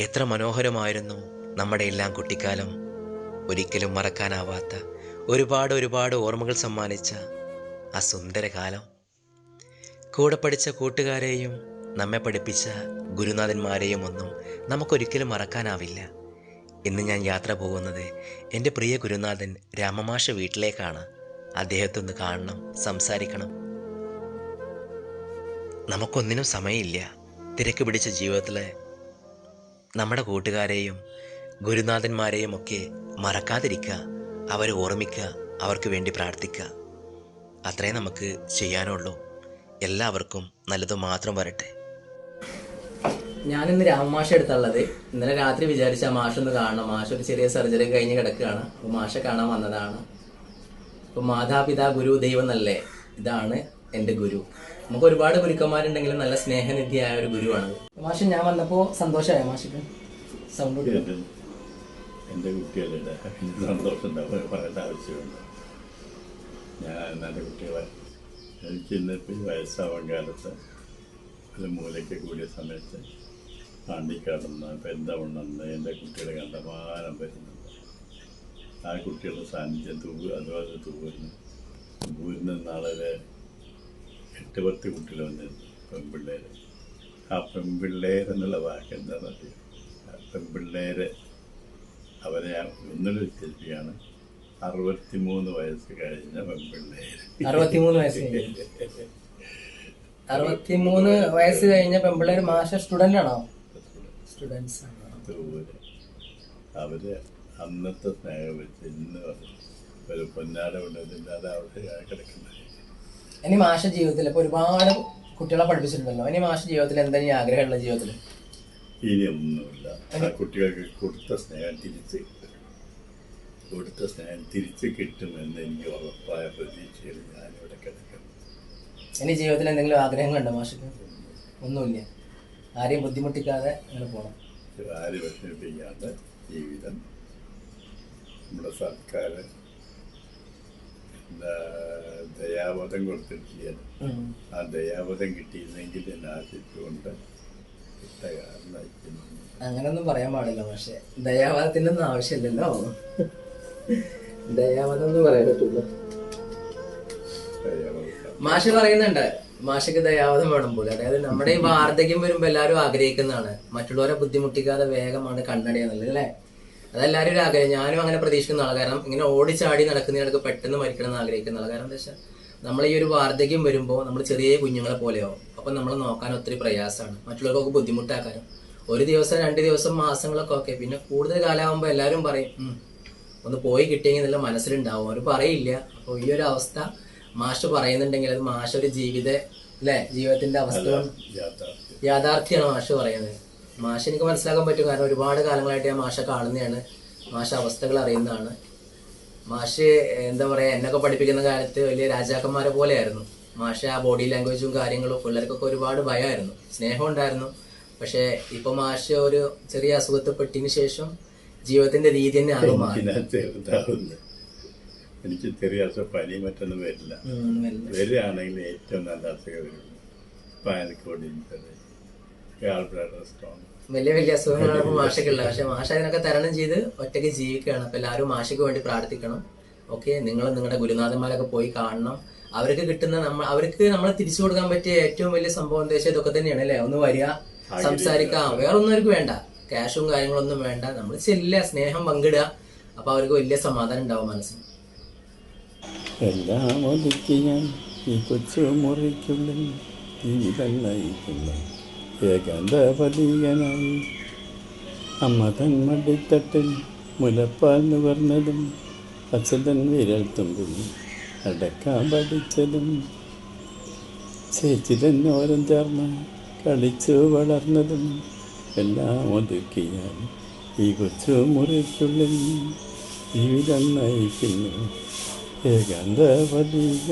എത്ര മനോഹരമായിരുന്നു നമ്മുടെ എല്ലാം കുട്ടിക്കാലം. ഒരിക്കലും മറക്കാനാവാത്ത ഒരുപാട് ഒരുപാട് ഓർമ്മകൾ സമ്മാനിച്ച ആ സുന്ദരകാലം കൂടെ പഠിച്ച കൂട്ടുകാരെയും നമ്മെ പഠിപ്പിച്ച ഗുരുനാഥന്മാരെയും ഒന്നും നമുക്കൊരിക്കലും മറക്കാനാവില്ല. ഇന്ന് ഞാൻ യാത്ര പോകുന്നത് എന്റെ പ്രിയ ഗുരുനാഥൻ രാമമാഷ വീട്ടിലേക്കാണ്. അദ്ദേഹത്തൊന്ന് കാണണം സംസാരിക്കണം. നമുക്കൊന്നിനും സമയമില്ല. തിരക്ക് പിടിച്ച ജീവിതത്തിലെ നമ്മുടെ കൂട്ടുകാരെയും ഗുരുനാഥന്മാരെയും ഒക്കെ മറക്കാതിരിക്കുക അവരെ ഓർമ്മിക്കുക അവർക്ക് വേണ്ടി പ്രാർത്ഥിക്കുക. അത്രേ നമുക്ക് ചെയ്യാനുള്ളൂ. എല്ലാവർക്കും നല്ലത് മാത്രം വരട്ടെ. ഞാനിന്ന് രാമമാഷ എടുത്തുള്ളത് ഇന്നലെ രാത്രി വിചാരിച്ച മാഷ ഒന്ന് കാണണം. മാഷ ഒരു ചെറിയ സർജറി കഴിഞ്ഞ് കിടക്കുകയാണ്. അപ്പോൾ മാഷ കാണാൻ വന്നതാണ്. അപ്പോൾ മാതാപിതാ ഗുരു ദൈവം എന്നല്ലേ? ഇതാണ് എന്റെ ഗുരു. നമുക്ക് ഒരുപാട് ഗുരുക്കന്മാരുണ്ടെങ്കിലും നല്ല സ്നേഹനിധിയായ ഒരു ഗുരുവാണ്. മാഷ ഞാൻ വന്നപ്പോൾ സന്തോഷമായ മാഷിക്ക്? സൗണ്ട് എന്റെ കുട്ടികളുടെ സന്തോഷം ഉണ്ടാവും പറയേണ്ട ആവശ്യമുണ്ട്. ഞാൻ എന്റെ കുട്ടികളെ എനിക്ക് ഇന്നിപ്പോൾ വയസ്സാവാൻ കാലത്ത് ഒരു മൂലയ്ക്ക് കൂടിയ സമയത്ത് പാണ്ടിക്കാടുന്ന പെന്തവണ്ണെന്ന് എന്റെ കുട്ടികളെ കണ്ടമാനം വരുന്നുണ്ട്. ആ കുട്ടികളുടെ സാന്നിധ്യം തൂ അതുപോലെ തൂവരുന്നു. തൂവിന് നാളെ എട്ട് പത്ത് കുട്ടികൾ വന്നിരുന്നു പെൺപിള്ളേർ ആ പെൺപിള്ളേരെന്നുള്ള വാക്ക് എന്താണെന്ന് അറിയാം? ആ പെൺപിള്ളേരെ അവരെ ഒന്നുകൂടി അറുപത്തി അറുപത്തിമൂന്ന് വയസ്സ് കഴിഞ്ഞ പെൺപിള്ളേര്. അറുപത്തിമൂന്ന് വയസ്സ് അറുപത്തിമൂന്ന് വയസ്സ് കഴിഞ്ഞ പെൺപിള്ളേർ മാസ്റ്റർ സ്റ്റുഡന്റ് ആണോ. സ്റ്റുഡൻസ് അതുപോലെ അവർ അന്നത്തെ സ്നേഹം വെച്ച് ഇന്ന് ഒരു പൊന്നാട കൊണ്ടതില്ലാതെ അവിടെ കിടക്കുന്നത് ഇനി മാഷ ജീവിതത്തിൽ ഇപ്പൊ ഒരുപാട് കുട്ടികളെ പഠിപ്പിച്ചിട്ടുണ്ടല്ലോ. ഇനി മാഷ ജീവിതത്തിൽ എന്താ ഇനി ആഗ്രഹമുള്ള ജീവിതത്തിൽ ഇനി ഒന്നുമില്ല. ആ കുട്ടികൾക്ക് കൊടുത്ത സ്നേഹം തിരിച്ച് കൊടുത്ത സ്നേഹം തിരിച്ച് കിട്ടുമെന്ന് എനിക്ക് ഉറപ്പായ പ്രതീക്ഷയിൽ ഞാനിവിടെ കിടക്കുന്നു. ഇനി ജീവിതത്തിൽ എന്തെങ്കിലും ആഗ്രഹങ്ങളുണ്ടോ മാഷക്ക് ഒന്നുമില്ല. ആരെയും ബുദ്ധിമുട്ടിക്കാതെ അങ്ങനെ പോകണം ആരും വിഷമിപ്പിക്കാതെ ജീവിതം. നമ്മുടെ സർക്കാർ എന്താ ദയാവധം കൊടുത്തിട്ടില്ല. ഉം. ആ ദയാവധം കിട്ടിയിരുന്നെങ്കിൽ എന്നെ ആശിച്ചുകൊണ്ട് അങ്ങനൊന്നും പറയാൻ പാടില്ല പക്ഷെ ദയാവധത്തിന്റെ ഒന്നും ആവശ്യമില്ലല്ലോ. ദയാവധം എന്ന് പറയാൻ പറ്റുള്ളൂ മാഷ മാഷ് പറയുന്നുണ്ട് മാഷക്ക് ദയാവധം വേണം പോലെ. അതായത് നമ്മുടെ ഈ വാർദ്ധക്യം വരുമ്പോ എല്ലാവരും ആഗ്രഹിക്കുന്നതാണ്. മറ്റുള്ളവരെ ബുദ്ധിമുട്ടിക്കാതെ വേഗമാണ് കണ്ണടയാന്നുള്ളത് അല്ലേ? അതെല്ലാവരും ഒരു ആഗ്രഹം. ഞാനും അങ്ങനെ പ്രതീക്ഷിക്കുന്ന ആളാണ് കാരണം ഇങ്ങനെ ഓടിച്ചാടി നടക്കുന്നതിനൊക്കെ പെട്ടെന്ന് മരിക്കണം എന്ന് ആഗ്രഹിക്കുന്ന ആളാണ് കാരണം എന്താ വെച്ചാൽ നമ്മൾ ഈ ഒരു വാർദ്ധക്യം വരുമ്പോൾ നമ്മൾ ചെറിയ കുഞ്ഞുങ്ങളെ പോലെയാവും. അപ്പം നമ്മൾ നോക്കാൻ ഒത്തിരി പ്രയാസമാണ്. മറ്റുള്ളവർക്കൊക്കെ ബുദ്ധിമുട്ടാക്കാനും. ഒരു ദിവസം രണ്ട് ദിവസം മാസങ്ങളൊക്കെ ഓക്കെ. പിന്നെ കൂടുതൽ കാലമാകുമ്പോൾ എല്ലാവരും പറയും ഒന്ന് പോയി കിട്ടിയെങ്കിൽ നല്ല മനസ്സിലുണ്ടാവും. അവർ പറയില്ല. അപ്പോൾ ഈ ഒരു അവസ്ഥ മാഷ് പറയുന്നുണ്ടെങ്കിൽ അത് മാഷ ഒരു ജീവിത അല്ലെ? ജീവിതത്തിന്റെ അവസ്ഥ യാഥാർത്ഥ്യം. യാഥാർത്ഥ്യമാണ് മാഷ് പറയുന്നത്. മാഷ് എനിക്ക് മനസ്സിലാക്കാൻ പറ്റും കാരണം ഒരുപാട് കാലങ്ങളായിട്ട് ഞാൻ മാഷ കാണുന്നതാണ്. മാഷ അവസ്ഥകൾ അറിയുന്നതാണ്. മാഷ് എന്താ പറയുക എന്നൊക്കെ പഠിപ്പിക്കുന്ന കാലത്ത് വലിയ രാജാക്കന്മാരെ പോലെയായിരുന്നു. മാഷ ആ ബോഡി ലാംഗ്വേജും കാര്യങ്ങളും പിള്ളേർക്കൊക്കെ ഒരുപാട് ഭയമായിരുന്നു സ്നേഹം ഉണ്ടായിരുന്നു. പക്ഷേ ഇപ്പൊ മാഷ ഒരു ചെറിയ അസുഖത്തെപ്പെട്ടതിന് ശേഷം ജീവിതത്തിന്റെ രീതി തന്നെ ആകെ മാറി. എനിക്ക് ചെറിയ അസുഖം പനി മറ്റൊന്നും വരില്ല. വരികയാണെങ്കിൽ ഏറ്റവും നല്ല അസുഖം വരും പാലക്കോട് സ്ട്രോങ് വലിയ വലിയ അസുഖങ്ങളാണ് ഇപ്പൊ മാഷക്കുള്ള പക്ഷെ മാഷ അതിനൊക്കെ തരണം ചെയ്ത് ഒറ്റയ്ക്ക് ജീവിക്കുകയാണ്. അപ്പൊ എല്ലാവരും മാഷയ്ക്ക് വേണ്ടി പ്രാർത്ഥിക്കണം. ഓക്കെ? നിങ്ങൾ നിങ്ങളുടെ ഗുരുനാഥന്മാരൊക്കെ പോയി കാണണം. അവർക്ക് കിട്ടുന്ന നമ്മൾ അവർക്ക് നമ്മൾ തിരിച്ചു കൊടുക്കാൻ പറ്റിയ ഏറ്റവും വലിയ സംഭവം എന്താ വെച്ചാൽ ഇതൊക്കെ തന്നെയാണ് അല്ലേ? ഒന്ന് വരിക സംസാരിക്കാം. വേറെ ഒന്നും അവർക്ക് വേണ്ട. ക്യാഷും കാര്യങ്ങളൊന്നും വേണ്ട. നമ്മൾ ചെല്ലുക സ്നേഹം പങ്കിടുക. അപ്പൊ അവർക്ക് വലിയ സമാധാനം ഉണ്ടാവും മനസ്സിന്. എല്ലാം ഒതുക്കി ഞാൻ ഈ കൊച്ചു മുറിക്കുള്ളിൽ ജീവിതം നയിക്കുന്ന. ഏകാന്തപതികനായി അമ്മ തൻ മടിത്തട്ടിൽ മുലപ്പാൽ നുകർന്നതും അച്ഛൻ വിരൽ തുമ്പിൽ അടക്കാൻ പഠിച്ചതും ചേച്ചി തന്നോരം ചേർന്ന് കളിച്ചു വളർന്നതും എല്ലാം ഒതുക്കിയാൽ ഈ കൊച്ചു മുറിക്കുള്ളിൽ ജീവിതം നയിക്കുന്നു. ഏകാന്തപതികനായി